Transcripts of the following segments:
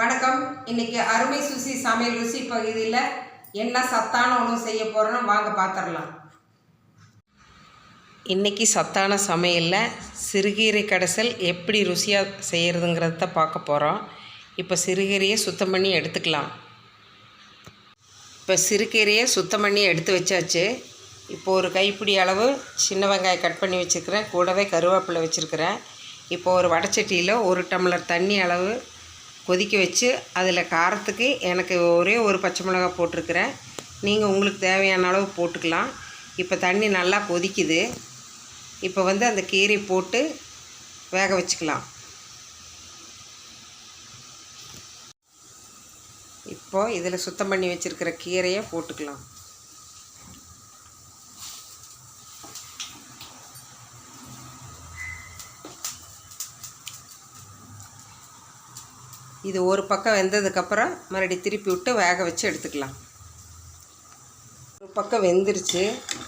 வணக்கம். இன்னைக்கு அருமை சுசி சமையல் ருசி பகுதியில் என்ன சத்தான உணவு செய்ய போகிறோன்னு வாங்க பார்த்துடலாம் இன்றைக்கி சத்தான சமையலில் சிறுகீரை கடைசல் எப்படி ருசியாக செய்கிறதுங்கிறத பார்க்க போகிறோம் இப்போ சிறுகீரையை சுத்தம் பண்ணி எடுத்துக்கலாம். இப்போ சிறுகீரையை சுத்தம் பண்ணி எடுத்து வச்சாச்சு. இப்போ ஒரு கைப்பிடி அளவு சின்ன வெங்காயம் கட் பண்ணி வச்சுருக்கிறேன். கூடவே கருவேப்பிலை வச்சுருக்கிறேன். இப்போ ஒரு வடச்சட்டியில் ஒரு டம்ளர் தண்ணி அளவு கொதிக்க வச்சு அதில் காரத்துக்கு எனக்கு ஒரே ஒரு பச்சை மிளகாய் போட்டிருக்கிறேன். நீங்கள் உங்களுக்கு தேவையான அளவு போட்டுக்கலாம். இப்போ தண்ணி நல்லா கொதிக்குது. இப்போ வந்து அந்த கீரை போட்டு வேக வச்சுக்கலாம். இப்போது இதில் சுத்தம் பண்ணி வச்சுருக்கிற கீரையை போட்டுக்கலாம். இது ஒரு பக்கம் வெந்ததுக்கப்புறம் மறுபடி திருப்பி விட்டு வேக வச்சு எடுத்துக்கலாம். ஒரு பக்கம் வெந்துருச்சு.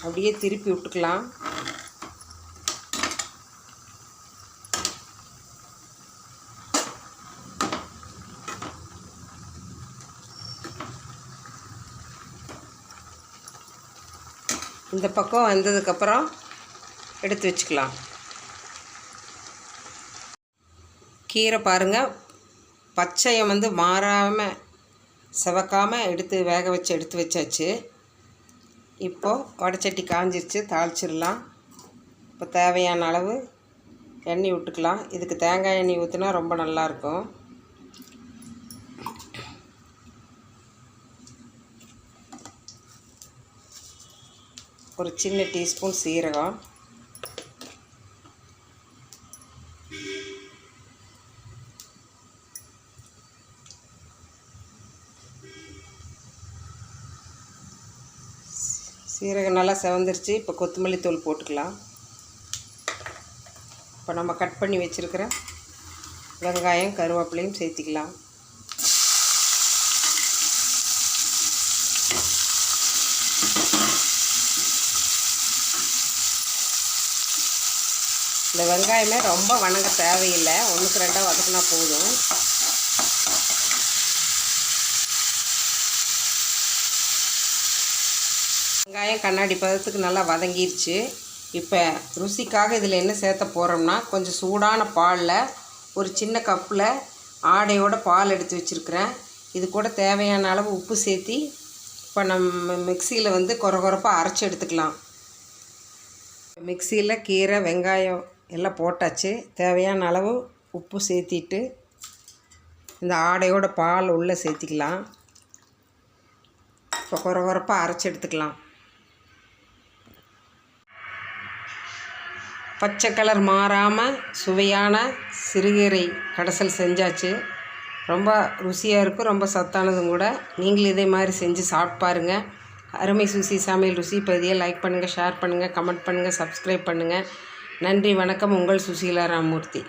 அப்படியே திருப்பி விட்டுக்கலாம். இந்த பக்கம் வந்ததுக்கப்புறம் எடுத்து வச்சுக்கலாம். கீரை பாருங்கள் பச்சையை வந்து மாறாமல் செவக்காமல் எடுத்து வேக வச்சு எடுத்து வச்சாச்சு. இப்போது வடச்சட்டி காஞ்சிருச்சு தாளிச்சிடலாம். இப்போ தேவையான அளவு எண்ணெய் விட்டுக்கலாம். இதுக்கு தேங்காய் எண்ணெய் ஊற்றினா ரொம்ப நல்லாயிருக்கும். ஒரு சின்ன டீஸ்பூன் சீரகம். சீரகம் நல்லா செவந்துருச்சு. இப்போ கொத்தமல்லி தூள் போட்டுக்கலாம். இப்போ நம்ம கட் பண்ணி வச்சுருக்கிற வெங்காயம் கருவேப்பிலையும் சேர்த்திக்கலாம். இந்த வெங்காயமே ரொம்ப வணங்க தேவையில்லை. ஒன்றுக்கு ரெண்டாக வதக்குனா போதும். வெங்காயம் கண்ணாடி பதத்துக்கு நல்லா வதங்கிருச்சு. இப்போ ருசிக்காக இதில் என்ன சேர்த்த போகிறோம்னா கொஞ்சம் சூடான பாலில் ஒரு சின்ன கப்பில் ஆடையோட பால் எடுத்து வச்சுருக்கிறேன். இது கூட தேவையான அளவு உப்பு சேர்த்தி இப்போ நம்ம மிக்சியில் வந்து குறை குறப்பாக அரைச்சி எடுத்துக்கலாம். மிக்சியில் கீரை வெங்காயம் எல்லாம் போட்டாச்சு. தேவையான அளவு உப்பு சேர்த்திட்டு இந்த ஆடையோட பால் உள்ளே சேர்த்திக்கலாம். இப்போ குறை குறப்பாக அரைச்சி எடுத்துக்கலாம். பச்சை கலர் மாறாமல் சுவையான சிறுகீரை கடைசல் செஞ்சாச்சு. ரொம்ப ருசியாக இருக்கும் ரொம்ப சத்தானதும் கூட. நீங்களும் இதே மாதிரி செஞ்சு சாப்பிட்டு பாருங்கள் அருமை சுசி சமையல் ருசி பதியை லைக் பண்ணுங்கள் ஷேர் பண்ணுங்கள் கமெண்ட் பண்ணுங்கள் சப்ஸ்கிரைப் பண்ணுங்கள் நன்றி வணக்கம். உங்கள் சுசீலா ராமூர்த்தி